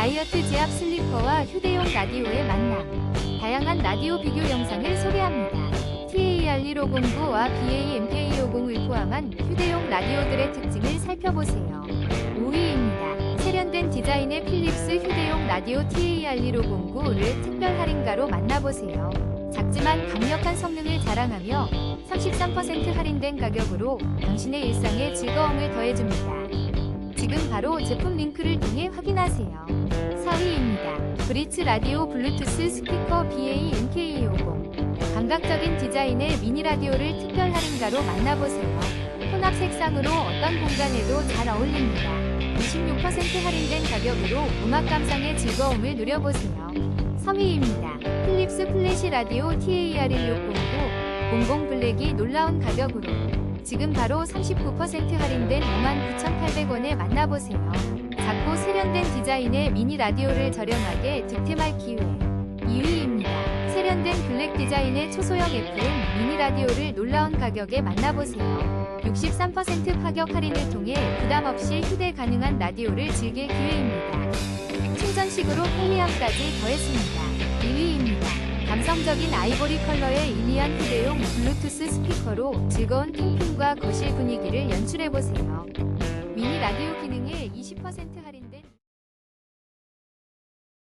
다이어트 제압 슬리퍼와 휴대용 라디오의 만남. 다양한 라디오 비교 영상을 소개합니다. TAR1509와 BAMK250을 포함한 휴대용 라디오들의 특징을 살펴보세요. 5위입니다. 세련된 디자인의 필립스 휴대용 라디오 TAR1509를 특별 할인가로 만나보세요. 작지만 강력한 성능을 자랑하며 33% 할인된 가격으로 당신의 일상에 즐거움을 더해줍니다. 지금 바로 제품 링크를 통해 확인하세요. 4위입니다. 브리츠 라디오 블루투스 스피커 BA-MK250 감각적인 디자인의 미니 라디오를 특별 할인가로 만나보세요. 혼합 색상으로 어떤 공간에도 잘 어울립니다. 26% 할인된 가격으로 음악 감상의 즐거움을 누려보세요. 3위입니다. 필립스 플래시 라디오 TAR1609 00 블랙이 놀라운 가격으로 지금 바로 39% 할인된 59,800원에 만나보세요. 작고 세련된 디자인의 미니 라디오를 저렴하게 득템할 기회. 2위입니다. 세련된 블랙 디자인의 초소형 FM 미니 라디오를 놀라운 가격에 만나보세요. 63% 파격 할인을 통해 부담 없이 휴대 가능한 라디오를 즐길 기회입니다. 충전식으로 편리함까지 더했습니다. 2위입니다. 감성적인 아이보리 컬러의 일리안 휴대용 블루투스 스피커로 즐거운 캠핑과 거실 분위기를 연출해보세요. 미니 라디오 기능에 20% 할인